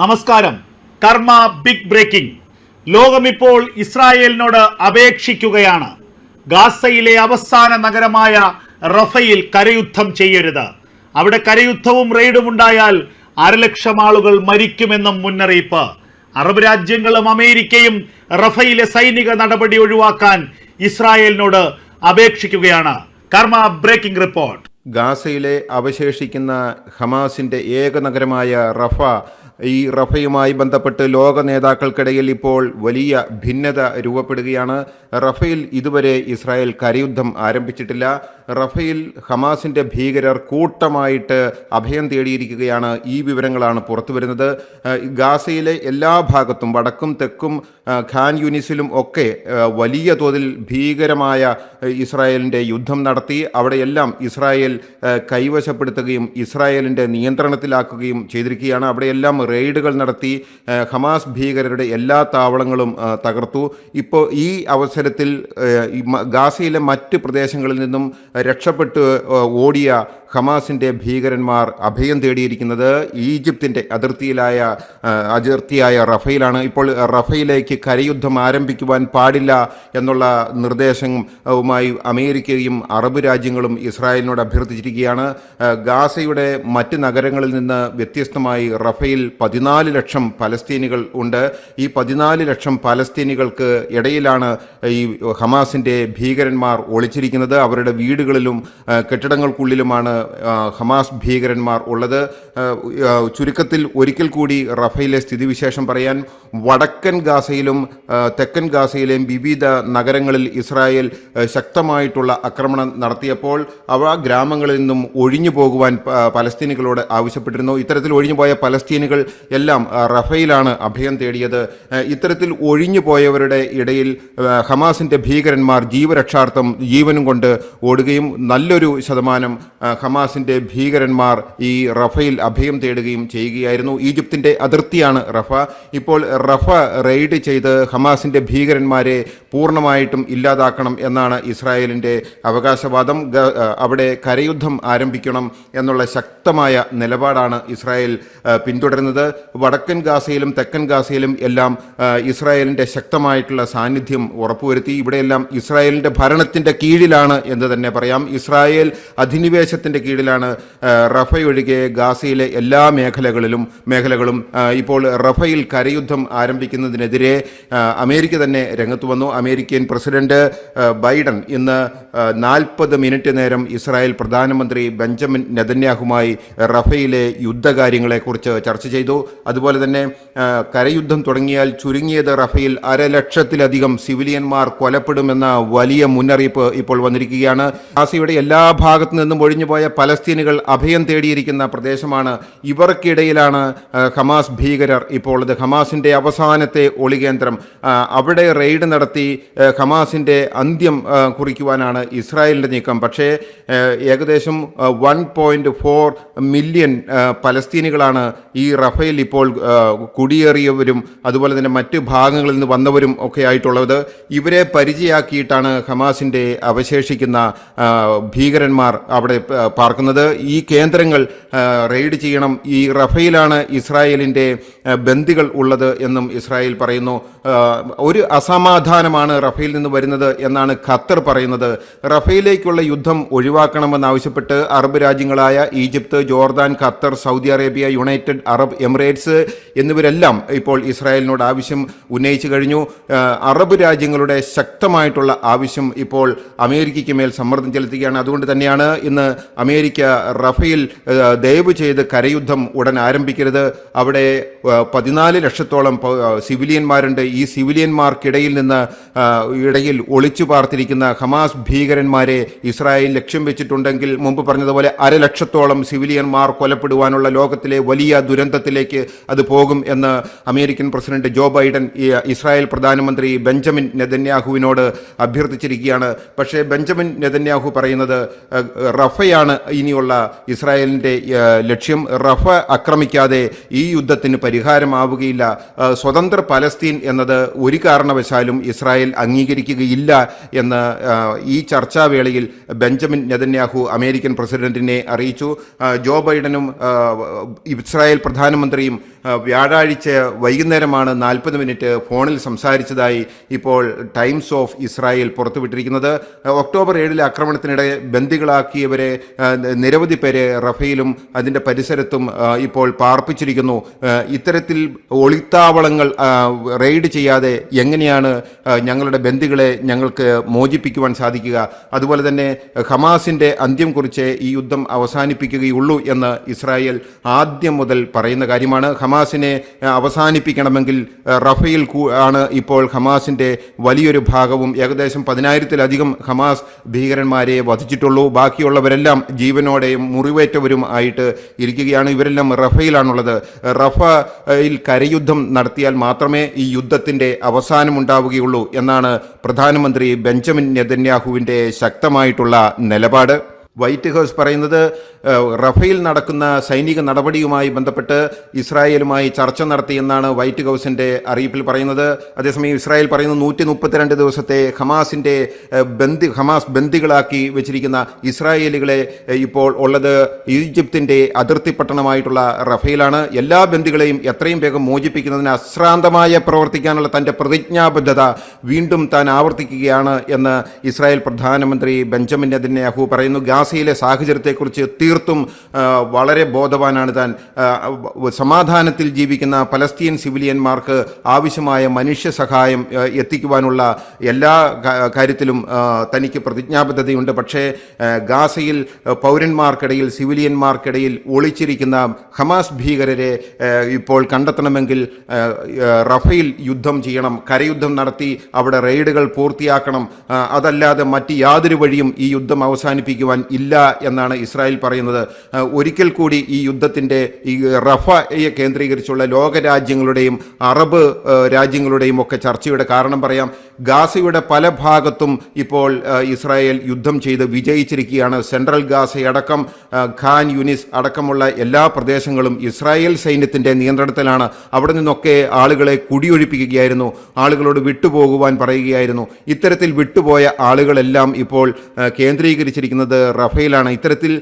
നമസ്കാരം. കർമ്മ big breaking ലോകമിപ്പോൾ ഇസ്രായേലിനോട് അപേക്ഷിക്കുകയാണ്. ഗാസയിലെ അവസാന നഗരമായ റഫയിൽ കരയുദ്ധം ചെയ്യരുത്. അവിടെ കരയുദ്ധവും റെയ്ഡും ഉണ്ടായാൽ അരലക്ഷം ആളുകൾ മരിക്കുമെന്നും മുന്നറിയിപ്പ്. അറബ് രാജ്യങ്ങളും അമേരിക്കയും റഫയിലെ സൈനിക നടപടി ഒഴിവാക്കാൻ ഇസ്രായേലിനോട് അപേക്ഷിക്കുകയാണ്. കർമ്മ ബ്രേക്കിംഗ് റിപ്പോർട്ട് ഗാസയിലെ അവശേഷിക്കുന്ന ഹമാസിന്റെ ഏക നഗരമായ റഫ ഈ റഫയുമായി ബന്ധപ്പെട്ട് ലോക നേതാക്കൾക്കിടയിൽ ഇപ്പോൾ വലിയ ഭിന്നത രൂപപ്പെടുകയാണ്. റഫയിൽ ഇതുവരെ ഇസ്രായേൽ കരയുദ്ധം ആരംഭിച്ചിട്ടില്ല. റഫയിൽ ഹമാസിന്റെ ഭീകരർ കൂട്ടമായിട്ട് അഭയം തേടിയിരിക്കുകയാണ് ഈ വിവരങ്ങളാണ് പുറത്തു വരുന്നത്. ഗാസയിലെ എല്ലാ ഭാഗത്തും വടക്കും തെക്കും ഖാൻ യൂനിസിലും ഒക്കെ വലിയ തോതിൽ ഭീകരമായ ഇസ്രായേലിന്റെ യുദ്ധം നടത്തി. അവിടെയെല്ലാം ഇസ്രായേൽ കൈവശപ്പെടുത്തുകയും ഇസ്രായേലിന്റെ നിയന്ത്രണത്തിലാക്കുകയും ചെയ്തിരിക്കുകയാണ്. അവിടെയെല്ലാം റെയ്ഡുകൾ നടത്തി ഹമാസ് ഭീകരരുടെ എല്ലാ താവളങ്ങളും തകർത്തു. ഇപ്പോൾ ഈ അവസരത്തിൽ ഗാസയിലെ മറ്റ് പ്രദേശങ്ങളിൽ നിന്നും രക്ഷപ്പെട്ട് ഓടിയ ഹമാസിന്റെ ഭീകരന്മാർ അഭയം തേടിയിരിക്കുന്നത് ഈജിപ്തിന്റെ അതിർത്തിയിലായ അതിർത്തിയായ റഫയിലാണ്. ഇപ്പോൾ റഫയിലേക്ക് കരയുദ്ധം ആരംഭിക്കുവാൻ പാടില്ല എന്നുള്ള നിർദ്ദേശവുമായി അമേരിക്കയും അറബ് രാജ്യങ്ങളും ഇസ്രായേലിനോട് അഭ്യർത്ഥിച്ചിരിക്കുകയാണ്. ഗാസയുടെ മറ്റ് നഗരങ്ങളിൽ നിന്ന് വ്യത്യസ്തമായി റഫയിൽ പതിനാല് ലക്ഷം പലസ്തീനികൾ ഉണ്ട്. ഈ പതിനാല് ലക്ഷം പലസ്തീനികൾക്ക് ഇടയിലാണ് ഈ ഹമാസിന്റെ ഭീകരന്മാർ ഒളിച്ചിരിക്കുന്നത്. അവരുടെ വീടുകളിലും കെട്ടിടങ്ങൾക്കുള്ളിലുമാണ് ഹമാസ് ഭീകരന്മാർ ഉള്ളത്. ചുരുക്കത്തിൽ ഒരിക്കൽ കൂടി റഫയിലെ സ്ഥിതിവിശേഷം പറയാൻ വടക്കൻ ഗാസയിലും തെക്കൻ ഗാസയിലെയും വിവിധ നഗരങ്ങളിൽ ഇസ്രായേൽ ശക്തമായിട്ടുള്ള ആക്രമണം നടത്തിയപ്പോൾ അവ ഗ്രാമങ്ങളിൽ നിന്നും ഒഴിഞ്ഞു പോകുവാൻ പലസ്തീനികളോട് ആവശ്യപ്പെട്ടിരുന്നു. ഇത്തരത്തിൽ ഒഴിഞ്ഞുപോയ പലസ്തീനികൾ എല്ലാം റഫയിലാണ് അഭയം തേടിയത്. ഇത്തരത്തിൽ ഒഴിഞ്ഞു പോയവരുടെ ഇടയിൽ ഹമാസിന്റെ ഭീകരന്മാർ ജീവരക്ഷാർത്ഥം ജീവനും കൊണ്ട് ഓടുകയും നല്ലൊരു ശതമാനം ഹമാസിന്റെ ഭീകരന്മാർ ഈ റഫയിൽ അഭയം തേടുകയും ചെയ്യുകയായിരുന്നു. ഈജിപ്തിന്റെ അതിർത്തിയാണ് റഫ. ഇപ്പോൾ റഫ റെയ്ഡ് ചെയ്ത് ഹമാസിന്റെ ഭീകരന്മാരെ പൂർണമായിട്ടും ഇല്ലാതാക്കണം എന്നാണ് ഇസ്രായേലിന്റെ അവകാശവാദം. അവിടെ കരയുദ്ധം ആരംഭിക്കണം എന്നുള്ള ശക്തമായ നിലപാടാണ് ഇസ്രായേൽ പിന്തുടരുന്നത്. വടക്കൻ ഗാസയിലും തെക്കൻ ഗാസയിലും എല്ലാം ഇസ്രായേലിന്റെ ശക്തമായിട്ടുള്ള സാന്നിധ്യം ഉറപ്പുവരുത്തി. ഇവിടെയെല്ലാം ഇസ്രായേലിന്റെ ഭരണത്തിന്റെ കീഴിലാണ് എന്ന് തന്നെ പറയാം. ഇസ്രായേൽ അധിനിവേശത്തിന്റെ കീഴിലാണ് റഫയൊഴികെ ഗാസയിലെ എല്ലാ മേഖലകളിലും മേഖലകളും ഇപ്പോൾ റഫയിൽ കരയുദ്ധം ആരംഭിക്കുന്നതിനെതിരെ അമേരിക്ക തന്നെ രംഗത്ത് വന്നു. അമേരിക്കൻ പ്രസിഡന്റ് ബൈഡൻ ഇന്ന് നാൽപ്പത് മിനിറ്റ് നേരം ഇസ്രായേൽ പ്രധാനമന്ത്രി ബെഞ്ചമിൻ നെതന്യാഹുമായി റഫയിലെ യുദ്ധകാര്യങ്ങളെക്കുറിച്ച് ചർച്ച ചെയ്തു. അതുപോലെ തന്നെ കരയുദ്ധം തുടങ്ങിയാൽ ചുരുങ്ങിയത് റഫയിൽ അരലക്ഷത്തിലധികം സിവിലിയന്മാർ കൊലപ്പെടുമെന്ന വലിയ മുന്നറിയിപ്പ് ഇപ്പോൾ വന്നിരിക്കുകയാണ്. ഗാസയുടെ എല്ലാ ഭാഗത്തു നിന്നും ഒഴിഞ്ഞുപോയ പലസ്തീനുകൾ അഭയം തേടിയിരിക്കുന്ന പ്രദേശമാണ്. ഇവർക്കിടയിലാണ് ഹമാസ് ഭീകരർ ഇപ്പോൾ ഇത് ഹമാസിന്റെ അവസാനത്തെ ഒളികേന്ദ്രം. അവിടെ റെയ്ഡ് നടത്തി ഹമാസിന്റെ അന്ത്യം കുറിക്കുവാനാണ് ഇസ്രായേലിന്റെ നീക്കം. പക്ഷേ ഏകദേശം വൺ മില്യൺ പലസ്തീനുകളാണ് ഈ റഫേൽ ഇപ്പോൾ കുടിയേറിയവരും അതുപോലെ തന്നെ മറ്റ് ഭാഗങ്ങളിൽ നിന്ന് വന്നവരും ഒക്കെ ആയിട്ടുള്ളത് ഇവരെ പരിചയമാക്കിയിട്ടാണ് ഹമാസിന്റെ അവശേഷിക്കുന്ന ഭീകരന്മാർ അവിടെ പാർക്കുന്നത്. ഈ കേന്ദ്രങ്ങൾ റെയ്ഡ് ചെയ്യണം. ഈ റഫയിലാണ് ഇസ്രായേലിന്റെ ബന്ദികൾ ഉള്ളത് എന്നും ഇസ്രായേൽ പറയുന്നു. ഒരു അസമാധാനമാണ് റഫയിൽ നിന്ന് വരുന്നത് എന്നാണ് ഖത്തർ പറയുന്നത്. റഫയിലേക്കുള്ള യുദ്ധം ഒഴിവാക്കണമെന്നാവശ്യപ്പെട്ട് Arab രാജ്യങ്ങളായ Egypt Jordan Qatar Saudi Arabia United Arab Emirates എന്നിവരെല്ലാം ഇപ്പോൾ ഇസ്രായേലിനോട് ആവശ്യം ഉന്നയിച്ചു കഴിഞ്ഞു. അറബ് രാജ്യങ്ങളുടെ ശക്തമായിട്ടുള്ള ആവശ്യം ഇപ്പോൾ അമേരിക്കയ്ക്ക് മേൽ സമ്മർദ്ദം ചെലുത്തുകയാണ്. അതുകൊണ്ട് തന്നെയാണ് ഇന്ന് അമേരിക്ക റഫയിൽ ആ, ദയവ് ചെയ്ത് കരയുദ്ധം ഉടൻ ആരംഭിക്കരുത്. അവിടെ പതിനാല് ലക്ഷത്തോളം സിവിലിയന്മാരുണ്ട്. ഈ സിവിലിയന്മാർക്കിടയിൽ നിന്ന് ഇടയിൽ ഒളിച്ചു പാർത്തിരിക്കുന്ന ഹമാസ് ഭീകരന്മാരെ ഇസ്രായേൽ ലക്ഷ്യം വെച്ചിട്ടുണ്ടെങ്കിൽ മുമ്പ് പറഞ്ഞതുപോലെ അരലക്ഷത്തോളം സിവിലിയന്മാർ കൊലപ്പെടുവാനുള്ള ലോകത്തിലെ വലിയ ദുരന്തത്തിലേക്ക് അത് പോകും American president Joe Biden Israel പ്രധാനമന്ത്രി ബെഞ്ചമിൻ നെതന്യാഹുവിനോട് അഭ്യർത്ഥിച്ചിരിക്കുകയാണ്. പക്ഷേ ബെഞ്ചമിൻ നെതന്യാഹു പറയുന്നത് റഫയാണ് ഇനിയുള്ള ഇസ്രായേലിന്റെ ലക്ഷ്യം. റഫ ആക്രമിക്കാതെ ഈ യുദ്ധത്തിന് പരിഹാരമാവുകയില്ല. സ്വതന്ത്ര പലസ്തീൻ എന്നത് ഒരു കാരണവശാലും ഇസ്രായേൽ അംഗീകരിക്കുകയില്ല എന്ന് ഈ ചർച്ചാവേളയിൽ ബെഞ്ചമിൻ നെതന്യാഹു അമേരിക്കൻ പ്രസിഡന്റിനെ അറിയിച്ചു. ജോ ബൈഡനും ഇസ്രായേൽ പ്രധാനമന്ത്രിയും വ്യാഴാഴ്ച വൈകുന്നേരമാണ് നാൽപ്പത് മിനിറ്റ് ഫോണിൽ സംസാരിച്ചതായി ഇപ്പോൾ ടൈംസ് ഓഫ് ഇസ്രായേൽ പുറത്തുവിട്ടിരിക്കുന്നത്. ഒക്ടോബർ ഏഴിലെ ആക്രമണത്തിനിടെ ബന്ദികളാക്കിയവരെ നിരവധി പേരെ റഫയിലും അതിന്റെ പരിസരത്തും ഇപ്പോൾ പാർപ്പിച്ചിരിക്കുന്നു. ഇത്തരത്തിൽ ഒളിത്താവളങ്ങൾ റെയ്ഡ് ചെയ്യാതെ എങ്ങനെയാണ് ഞങ്ങളുടെ ബന്ദികളെ ഞങ്ങൾക്ക് മോചിപ്പിക്കുവാൻ സാധിക്കുക? അതുപോലെ തന്നെ ഹമാസിന്റെ അന്ത്യം കുറിച്ച് ഈ യുദ്ധം അവസാനിപ്പിക്കുകയുള്ളൂ എന്ന് ഇസ്രായേൽ ആദ്യം മുതൽ പറയുന്ന കാര്യമാണ്. ഹമാസിനെ അവസാനിപ്പിക്കണമെങ്കിൽ റഫയിൽ ആണ് ഇപ്പോൾ ഹമാസിന്റെ വലിയൊരു ഭാഗവും. ഏകദേശം പതിനായിരത്തിലധികം ഹമാസ് ഭീകരന്മാരെ വധിച്ചിട്ടുള്ളൂ. ബാക്കിയുള്ളവരെല്ലാം ജീവനോടെയും മുറിവേറ്റവരും ആയിട്ട് ഇരിക്കുകയാണ്. ഇവരെല്ലാം റഫയിലാണുള്ളത്. റഫയിൽ കരയുദ്ധം നടത്തിയാൽ മാത്രമേ ഈ യുദ്ധത്തിന്റെ അവസാനമുണ്ടാവുകയുള്ളൂ എന്നാണ് പ്രധാനമന്ത്രി ബെഞ്ചമിൻ നെതന്യാഹുവിന്റെ ശക്തമായിട്ടുള്ള നിലപാട്. വൈറ്റ് ഹൗസ് പറയുന്നത് റഫേൽ നടക്കുന്ന സൈനിക നടപടിയുമായി ബന്ധപ്പെട്ട് ഇസ്രായേലുമായി ചർച്ച നടത്തിയെന്നാണ് വൈറ്റ് ഹൗസിന്റെ അറിയിപ്പിൽ പറയുന്നത്. അതേസമയം ഇസ്രായേൽ പറയുന്നത് നൂറ്റി മുപ്പത്തിരണ്ട് ദിവസത്തെ ഹമാസിന്റെ ബന്ധി ഹമാസ് ബന്ദികളാക്കി വെച്ചിരിക്കുന്ന ഇസ്രായേലുകളെ ഇപ്പോൾ ഉള്ളത് ഈജിപ്തിന്റെ അതിർത്തി പട്ടണമായിട്ടുള്ള റഫേലാണ്. എല്ലാ ബന്ദികളെയും എത്രയും വേഗം മോചിപ്പിക്കുന്നതിന് അശ്രാന്തമായ പ്രവർത്തിക്കാനുള്ള തന്റെ പ്രതിജ്ഞാബദ്ധത വീണ്ടും താൻ ആവർത്തിക്കുകയാണ് എന്ന് ഇസ്രായേൽ പ്രധാനമന്ത്രി ബെഞ്ചമിൻ നെതന്യാഹു പറയുന്നു. ഗാസയിലെ സാഹചര്യത്തെക്കുറിച്ച് തീർത്തും വളരെ ബോധവാനാണ് താൻ. സമാധാനത്തിൽ ജീവിക്കുന്ന പലസ്തീൻ സിവിലിയന്മാർക്ക് ആവശ്യമായ മനുഷ്യ സഹായം എത്തിക്കുവാനുള്ള എല്ലാ കാര്യത്തിലും തനിക്ക് പ്രതിജ്ഞാബദ്ധതയുണ്ട്. പക്ഷേ ഗാസയിൽ പൗരന്മാർക്കിടയിൽ സിവിലിയന്മാർക്കിടയിൽ ഒളിച്ചിരിക്കുന്ന ഹമാസ് ഭീകരരെ ഇപ്പോൾ കണ്ടെത്തണമെങ്കിൽ റഫയിൽ യുദ്ധം ചെയ്യണം കരയുദ്ധം നടത്തി അവിടെ റെയ്ഡുകൾ പൂർത്തിയാക്കണം. അതല്ലാതെ മറ്റ് യാതൊരു വഴിയും ഈ യുദ്ധം അവസാനിപ്പിക്കുവാൻ ഇല്ല എന്നാണ് ഇസ്രായേൽ പറയുന്നത്. ഒരിക്കൽ കൂടി ഈ യുദ്ധത്തിന്റെ ഈ റഫയെ കേന്ദ്രീകരിച്ചുള്ള ലോകരാജ്യങ്ങളുടെയും അറബ് രാജ്യങ്ങളുടെയും ഒക്കെ ചർച്ചയുടെ കാരണം പറയാം. ഗാസയുടെ പല ഭാഗത്തും ഇപ്പോൾ ഇസ്രായേൽ യുദ്ധം ചെയ്ത് വിജയിച്ചിരിക്കുകയാണ്. സെൻട്രൽ ഗാസയടക്കം ഖാൻ യുനിസ് അടക്കമുള്ള എല്ലാ പ്രദേശങ്ങളും ഇസ്രായേൽ സൈന്യത്തിന്റെ നിയന്ത്രണത്തിലാണ്. അവിടെ നിന്നൊക്കെ ആളുകളെ കുടിയൊഴിപ്പിക്കുകയായിരുന്നു. ആളുകളോട് വിട്ടുപോകുവാൻ പറയുകയായിരുന്നു. ഇത്തരത്തിൽ വിട്ടുപോയ ആളുകളെല്ലാം ഇപ്പോൾ കേന്ദ്രീകരിച്ചിരിക്കുന്നത് റഫയിലാണ് ഇത്തരത്തിൽ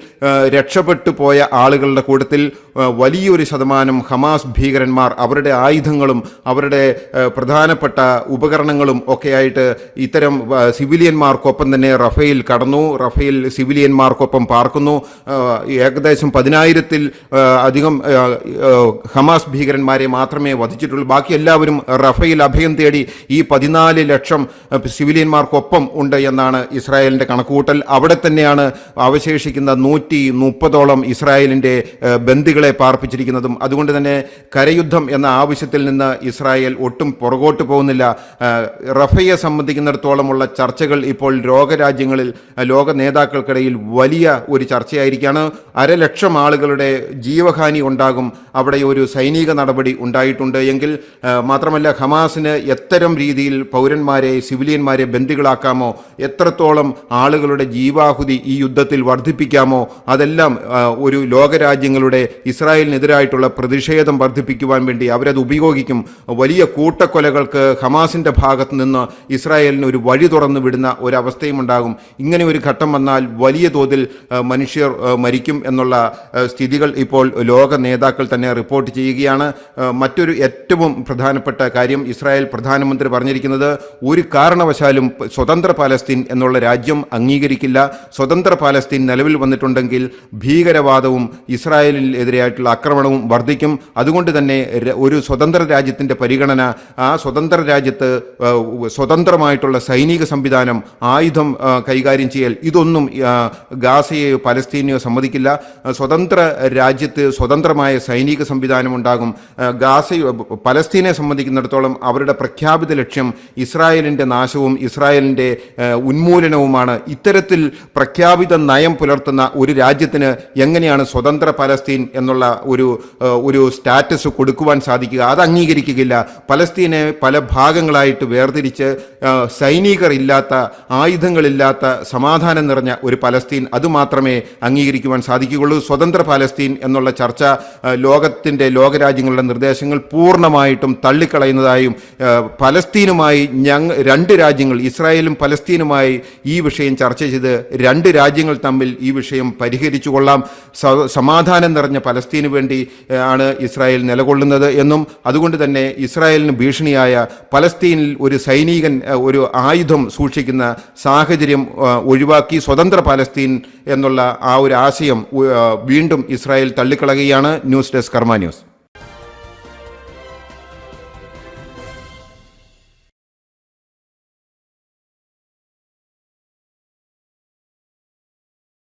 രക്ഷപ്പെട്ടു പോയ ആളുകളുടെ കൂട്ടത്തിൽ വലിയൊരു ശതമാനം ഹമാസ് ഭീകരന്മാർ അവരുടെ ആയുധങ്ങളും അവരുടെ പ്രധാനപ്പെട്ട ഉപകരണങ്ങളും ഒക്കെയായിട്ട് ഇത്തരം സിവിലിയന്മാർക്കൊപ്പം തന്നെ റഫേൽ കടന്നു. റഫേൽ സിവിലിയന്മാർക്കൊപ്പം പാർക്കുന്നു. ഏകദേശം പതിനായിരത്തിൽ അധികം ഹമാസ് ഭീകരന്മാരെ മാത്രമേ വധിച്ചിട്ടുള്ളൂ. ബാക്കി എല്ലാവരും റഫേൽ അഭയം തേടി ഈ പതിനാല് ലക്ഷം സിവിലിയന്മാർക്കൊപ്പം ഉണ്ട് എന്നാണ് ഇസ്രായേലിന്റെ കണക്കുകൂട്ടൽ. അവിടെ തന്നെയാണ് അവശേഷിക്കുന്ന നൂറ്റി മുപ്പതോളം ഇസ്രായേലിന്റെ ബന്ദികളെ പാർപ്പിച്ചിരിക്കുന്നതും അതുകൊണ്ട് തന്നെ കരയുദ്ധം എന്ന ആവശ്യത്തിൽ നിന്ന് ഇസ്രായേൽ ഒട്ടും പുറകോട്ട് പോകുന്നില്ല. റഫയെ സംബന്ധിക്കുന്നിടത്തോളമുള്ള ചർച്ചകൾ ഇപ്പോൾ ലോകരാജ്യങ്ങളിൽ ലോക നേതാക്കൾക്കിടയിൽ വലിയ ഒരു ചർച്ചയായിരിക്കുകയാണ്. അരലക്ഷം ആളുകളുടെ ജീവഹാനി ഉണ്ടാകും. അവിടെ ഒരു സൈനിക നടപടി ഉണ്ടായിട്ടുണ്ട് എങ്കിൽ മാത്രമല്ല ഹമാസിന് എത്തരം രീതിയിൽ പൗരന്മാരെ സിവിലിയന്മാരെ ബന്ദികളാക്കാമോ? എത്രത്തോളം ആളുകളുടെ ജീവാഹുതി ഈ യുദ്ധത്തിൽ വർദ്ധിപ്പിക്കാമോ അതെല്ലാം ഒരു ലോകരാജ്യങ്ങളുടെ ഇസ്രായേലിനെതിരായിട്ടുള്ള പ്രതിഷേധം വർദ്ധിപ്പിക്കുവാൻ വേണ്ടി അവരത് ഉപയോഗിക്കും. വലിയ കൂട്ടക്കൊലകൾക്ക് ഹമാസിന്റെ ഭാഗത്ത് നിന്ന് ഇസ്രായേലിന് ഒരു വഴി തുറന്നു വിടുന്ന ഒരവസ്ഥയും ഉണ്ടാകും. ഇങ്ങനെ ഒരു ഘട്ടം വന്നാൽ വലിയ തോതിൽ മനുഷ്യർ മരിക്കും എന്നുള്ള സ്ഥിതികൾ ഇപ്പോൾ ലോക നേതാക്കൾ തന്നെ റിപ്പോർട്ട് ചെയ്യുകയാണ്. മറ്റൊരു ഏറ്റവും പ്രധാനപ്പെട്ട കാര്യം ഇസ്രായേൽ പ്രധാനമന്ത്രി പറഞ്ഞിരിക്കുന്നത് ഒരു കാരണവശാലും സ്വതന്ത്ര പാലസ്തീൻ എന്നുള്ള രാജ്യം അംഗീകരിക്കില്ല. സ്വതന്ത്ര പാലസ്തീൻ നിലവിൽ വന്നിട്ടുണ്ടെങ്കിൽ ഭീകരവാദവും ഇസ്രായേലിൽ എതിരായിട്ടുള്ള ആക്രമണവും വർദ്ധിക്കും. അതുകൊണ്ട് തന്നെ ഒരു സ്വതന്ത്ര രാജ്യത്തിന്റെ പരിഗണന ആ സ്വതന്ത്ര രാജ്യത്ത് സ്വതന്ത്രമായിട്ടുള്ള സൈനിക സംവിധാനം ആയുധം കൈകാര്യം ചെയ്യൽ ഇതൊന്നും ഗാസയെയോ പലസ്തീനെയോ സമ്മതിക്കില്ല. സ്വതന്ത്ര രാജ്യത്ത് സ്വതന്ത്രമായ സൈനിക സംവിധാനം ഉണ്ടാകും. ഗാസയോ പലസ്തീനെ സംബന്ധിക്കുന്നിടത്തോളം അവരുടെ പ്രഖ്യാപിത ലക്ഷ്യം ഇസ്രായേലിന്റെ നാശവും ഇസ്രായേലിന്റെ ഉന്മൂലനവുമാണ്. ഇത്തരത്തിൽ പ്രഖ്യാപിത നയം പുലർത്തുന്ന ഒരു രാജ്യത്തിന് എങ്ങനെയാണ് സ്വതന്ത്ര പലസ്തീൻ എന്നുള്ള ഒരു ഒരു സ്റ്റാറ്റസ് കൊടുക്കുവാൻ സാധിക്കുക? അത് അംഗീകരിക്കുകയില്ല. പലസ്തീനെ പല ഭാഗങ്ങളായിട്ട് വേർതിരിച്ച് സൈനികർ ഇല്ലാത്ത ആയുധങ്ങളില്ലാത്ത സമാധാനം നിറഞ്ഞ ഒരു പലസ്തീൻ അതുമാത്രമേ അംഗീകരിക്കുവാൻ സാധിക്കുകയുള്ളൂ. സ്വതന്ത്ര പലസ്തീൻ എന്നുള്ള ചർച്ച ലോകത്തിന്റെ ലോകരാജ്യങ്ങളുടെ നിർദ്ദേശങ്ങൾ പൂർണമായിട്ടും തള്ളിക്കളയുന്നതായും പലസ്തീനുമായി ഞങ്ങൾ രണ്ട് രാജ്യങ്ങൾ ഇസ്രായേലും പലസ്തീനുമായി ഈ വിഷയം ചർച്ച ചെയ്ത് രണ്ട് രാജ്യങ്ങൾ രാജ്യങ്ങൾ തമ്മിൽ ഈ വിഷയം പരിഹരിച്ചു കൊള്ളാം. സമാധാനം നിറഞ്ഞ പലസ്തീന് വേണ്ടി ആണ് ഇസ്രായേൽ നിലകൊള്ളുന്നത് എന്നും അതുകൊണ്ട് തന്നെ ഇസ്രായേലിന് ഭീഷണിയായ പലസ്തീനിൽ ഒരു സൈനികൻ ഒരു ആയുധം സൂക്ഷിക്കുന്ന സാഹചര്യം ഒഴിവാക്കി സ്വതന്ത്ര പലസ്തീൻ എന്നുള്ള ആ ഒരു ആശയം വീണ്ടും Israel തള്ളിക്കളയുകയാണ്. News desk Karma news.